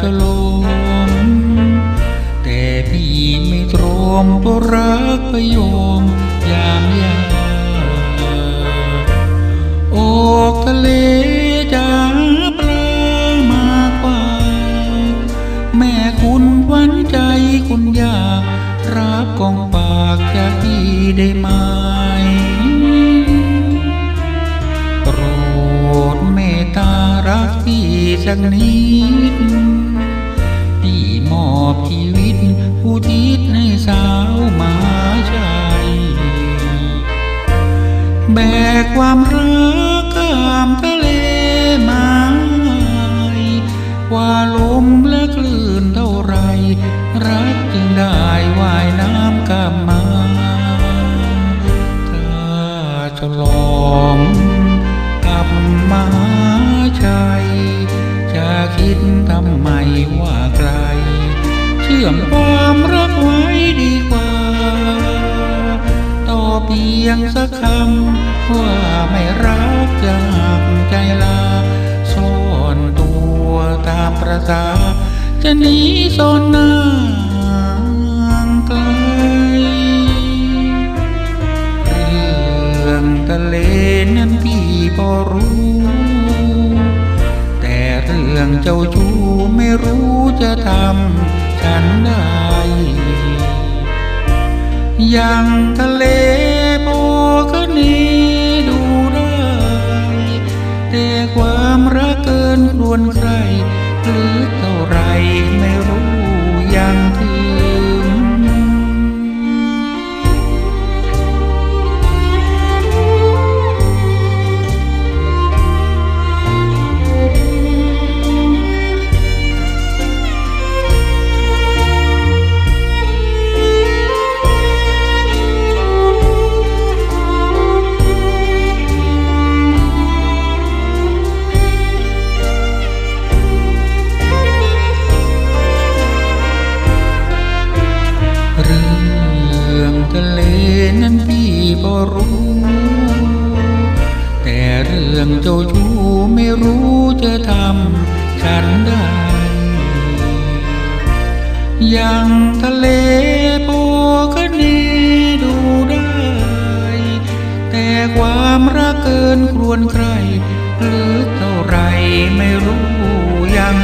จะลมแต่พี่ไม่ตรอมเพราะรักประโยมยามยาออกทะเลจะหาปลามากกว่า แม่คุณหวันใจคุณยากรับกองปากจากพี่ได้ไหมโปรดเมตตารักพี่สักนิด แบกความรักข้ามทะเลมาว่าลมและคลื่นเท่าไร รักจึงได้ว่ายน้ำกลับมาถ้าฉลองกลับมาชัยจะคิดทำไมว่าไกล เชื่อมความรักไว้ดีกว่า เพียงสักคำว่าไม่รักจะหักใจลาซ่อนตัวตามประสาจะหนีซ่อนหน้าไกลเรื่องทะเลนั้นพี่พอรู้ แต่เรื่องเจ้าชู้ไม่รู้จะทำฉันได้อย่างทะเล ไรไม่ รู้ แต่เรื่องเจ้าชู้ไม่รู้จะทำฉันได้อย่างทะเลพอก็นี้ดูได้ แต่ความรักเกินครวนใครหรือเท่าไรไม่รู้ยัง